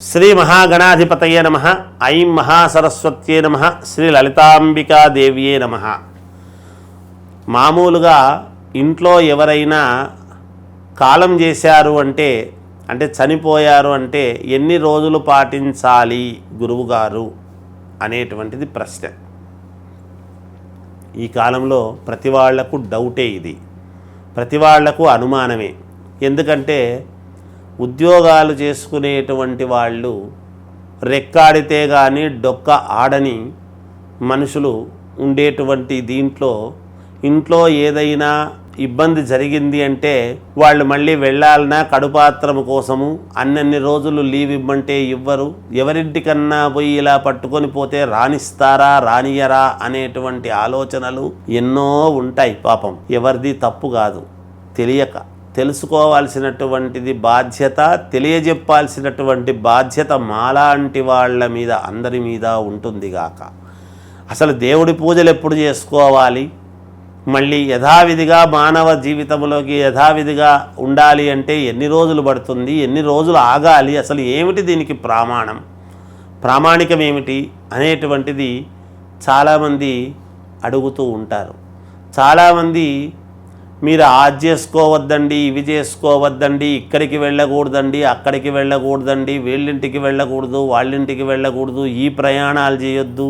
శ్రీ మహాగణాధిపతయే నమ ఐం మహాసరస్వత్యే నమ శ్రీ లలితాంబికాదేవ్యే నమ. మామూలుగా ఇంట్లో ఎవరైనా కాలం చేశారు అంటే అంటే చనిపోయారు అంటే ఎన్ని రోజులు పాటించాలి గురువుగారు అనేటువంటిది ప్రశ్న. ఈ కాలంలో ప్రతి వాళ్ళకు డౌటే ఇది. ప్రతి వాళ్ళకు అనుమానమే. ఎందుకంటే ఉద్యోగాలు చేసుకునేటువంటి వాళ్ళు రెక్కాడితే కానీ డొక్క ఆడని మనుషులు ఉండేటువంటి దీంట్లో ఇంట్లో ఏదైనా ఇబ్బంది జరిగింది అంటే వాళ్ళు మళ్ళీ వెళ్ళాలన్నా కడుపాత్రం కోసము అన్నన్ని రోజులు లీవ్ ఇవ్వమంటే ఇవ్వరు. ఎవరింటికన్నా పోయి ఇలా పట్టుకొని పోతే రాణిస్తారా రానియరా అనేటువంటి ఆలోచనలు ఎన్నో ఉంటాయి పాపం. ఎవరిది తప్పు కాదు. తెలియక. తెలుసుకోవాల్సినటువంటిది బాధ్యత తెలియజెప్పాల్సినటువంటి బాధ్యత మాలాంటి వాళ్ళ మీద అందరి మీద ఉంటుంది గాక. అసలు దేవుడి పూజలు ఎప్పుడు చేసుకోవాలి? మళ్ళీ యథావిధిగా మానవ జీవితంలోకి యథావిధిగా ఉండాలి అంటే ఎన్ని రోజులు పడుతుంది? ఎన్ని రోజులు ఆగాలి? అసలు ఏమిటి దీనికి ప్రామాణం? ప్రామాణికం ఏమిటి? అనేటువంటిది చాలామంది అడుగుతూ ఉంటారు. చాలామంది మీరు అది చేసుకోవద్దండి ఇవి చేసుకోవద్దండి ఇక్కడికి వెళ్ళకూడదండి అక్కడికి వెళ్ళకూడదండి వీళ్ళింటికి వెళ్ళకూడదు వాళ్ళింటికి వెళ్ళకూడదు ఈ ప్రయాణాలు చేయొద్దు.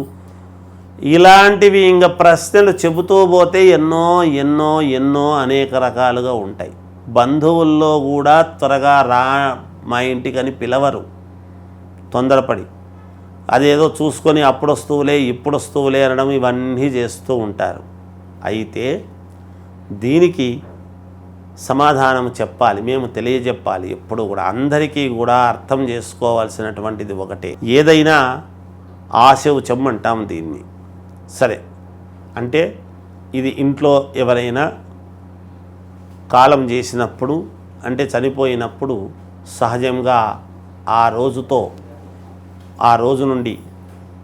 ఇలాంటివి ఇంకా ప్రశ్నలు చెబుతూ పోతే ఎన్నో ఎన్నో ఎన్నో అనేక రకాలుగా ఉంటాయి. బంధువుల్లో కూడా త్వరగా రా మా ఇంటికని పిలవరు. తొందరపడి. అదేదో చూసుకొని అప్పుడు వస్తువులే ఇప్పుడు వస్తువులే అనడం ఇవన్నీ చేస్తూ ఉంటారు. అయితే దీనికి సమాధానం చెప్పాలి మేము తెలియజెప్పాలి. ఎప్పుడు కూడా అందరికీ కూడా అర్థం చేసుకోవాల్సినటువంటిది ఒకటే. ఏదైనా ఆశవు చెమ్మంటాం దీన్ని. సరే. అంటే ఇది ఇంట్లో ఎవరైనా కాలం చేసినప్పుడు అంటే చనిపోయినప్పుడు సహజంగా ఆ రోజుతో ఆ రోజు నుండి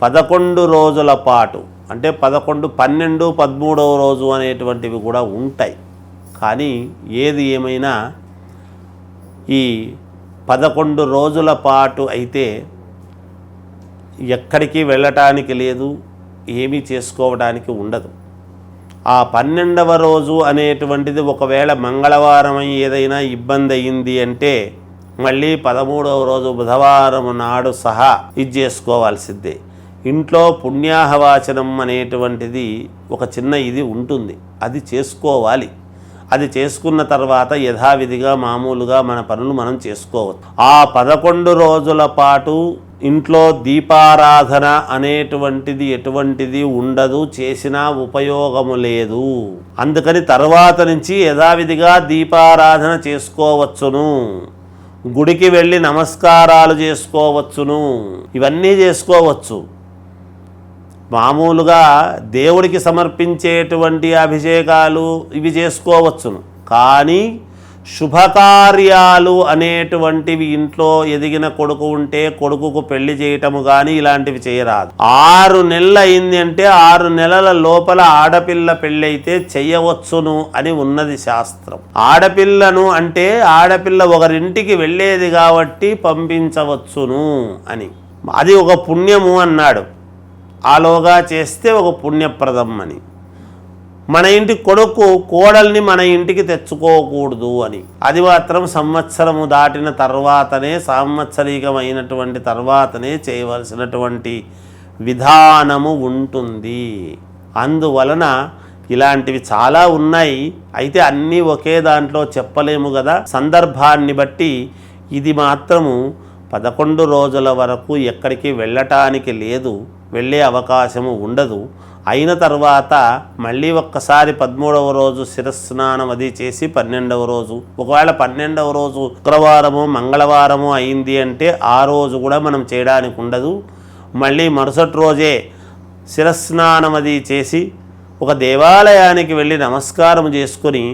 పదకొండు రోజుల పాటు అంటే పదకొండు పన్నెండు పదమూడవ రోజు అనేటువంటివి కూడా ఉంటాయి. కానీ ఏది ఏమైనా ఈ పదకొండు రోజుల పాటు అయితే ఎక్కడికి వెళ్ళటానికి లేదు ఏమీ చేసుకోవడానికి ఉండదు. ఆ పన్నెండవ రోజు అనేటువంటిది ఒకవేళ మంగళవారం ఏదైనా ఇబ్బంది అయింది అంటే మళ్ళీ పదమూడవ రోజు బుధవారం నాడు సహా ఇది చేసుకోవాల్సిందే ఇంట్లో పుణ్యాహవాచనం అనేటువంటిది ఒక చిన్న ఇది ఉంటుంది. అది చేసుకోవాలి. అది చేసుకున్న తర్వాత యథావిధిగా మామూలుగా మన పనులు మనం చేసుకోవచ్చు. ఆ పదకొండు రోజుల పాటు ఇంట్లో దీపారాధన అనేటువంటిది ఎటువంటిది ఉండదు చేసినా ఉపయోగము లేదు. అందుకని తర్వాత నుంచి యథావిధిగా దీపారాధన చేసుకోవచ్చును. గుడికి వెళ్ళి నమస్కారాలు చేసుకోవచ్చును. ఇవన్నీ చేసుకోవచ్చు. మామూలుగా దేవుడికి సమర్పించేటువంటి అభిషేకాలు ఇవి చేసుకోవచ్చును. కానీ శుభకార్యాలు అనేటువంటివి ఇంట్లో ఎదిగిన కొడుకు ఉంటే కొడుకుకు పెళ్ళి చేయటము కానీ ఇలాంటివి చేయరాదు. ఆరు నెలలు అయింది అంటే ఆరు నెలల లోపల ఆడపిల్ల పెళ్ళైతే చెయ్యవచ్చును అని ఉన్నది శాస్త్రం. ఆడపిల్లను అంటే ఆడపిల్ల ఒకరింటికి వెళ్ళేది కాబట్టి పంపించవచ్చును అని. అది ఒక పుణ్యము అన్నాడు. ఆలోగా చేస్తే ఒక పుణ్యప్రదం అని మన ఇంటి కొడుకు కోడల్ని మన ఇంటికి తెచ్చుకోకూడదు అని. అది మాత్రం సంవత్సరము దాటిన తర్వాతనే సాంవత్సరికమైనటువంటి తర్వాతనే చేయవలసినటువంటి విధానము ఉంటుంది. అందువలన ఇలాంటివి చాలా ఉన్నాయి. అయితే అన్నీ ఒకే దాంట్లో చెప్పలేము కదా సందర్భాన్ని బట్టి ఇది మాత్రము పదకొండు రోజుల వరకు ఎక్కడికి వెళ్ళటానికి లేదు. వెళ్ళే అవకాశము ఉండదు. అయిన తర్వాత మళ్ళీ ఒక్కసారి పదమూడవ రోజు శిరస్నానం అది చేసి పన్నెండవ రోజు. ఒకవేళ పన్నెండవ రోజు శుక్రవారము మంగళవారము అయింది అంటే ఆ రోజు కూడా మనం చేయడానికి ఉండదు. మళ్ళీ మరుసటి రోజే శిరస్నానం అది చేసి ఒక దేవాలయానికి వెళ్ళి నమస్కారం చేసుకొని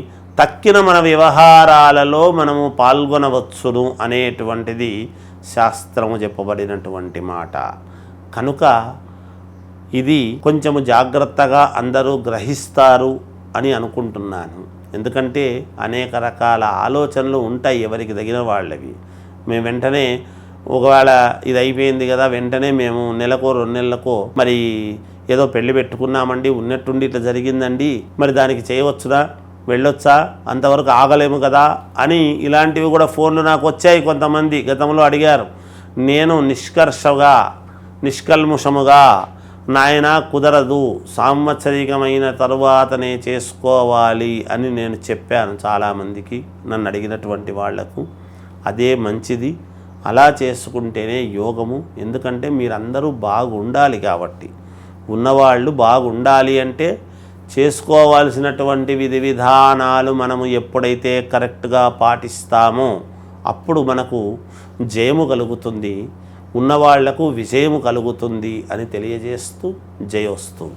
తక్కిన మన వ్యవహారాలలో మనము పాల్గొనవచ్చును అనేటువంటిది శాస్త్రము చెప్పబడినటువంటి మాట. కనుక ఇది కొంచెము జాగ్రత్తగా అందరూ గ్రహిస్తారు అని అనుకుంటున్నాను. ఎందుకంటే అనేక రకాల ఆలోచనలు ఉంటాయి ఎవరికి తగిన వాళ్ళవి మేము వెంటనే ఒకవేళ ఇది అయిపోయింది కదా వెంటనే మేము నెలకో రెండు నెలలకో మరి ఏదో పెళ్ళి పెట్టుకున్నామండి ఉన్నట్టుండి ఇట్లా జరిగిందండి మరి దానికి చేయవచ్చుదా వెళ్ళొచ్చా అంతవరకు ఆగలేము కదా అని ఇలాంటివి కూడా ఫోన్లు నాకు వచ్చాయి కొంతమంది గతంలో అడిగారు. నేను నిష్కర్షగా నిష్కల్ముషముగా నాయన కుదరదు సాంవత్సరికమైన తరువాతనే చేసుకోవాలి అని నేను చెప్పాను చాలామందికి నన్ను అడిగినటువంటి వాళ్ళకు. అదే మంచిది. అలా చేసుకుంటేనే యోగము. ఎందుకంటే మీరందరూ బాగుండాలి కాబట్టి. ఉన్నవాళ్ళు బాగుండాలి అంటే చేసుకోవాల్సినటువంటి విధి విధానాలు మనము ఎప్పుడైతే కరెక్ట్గా పాటిస్తామో అప్పుడు మనకు జయము కలుగుతుంది. ఉన్నవాళ్ళకు విజయము కలుగుతుంది అని తెలియజేస్తూ జయోస్తు.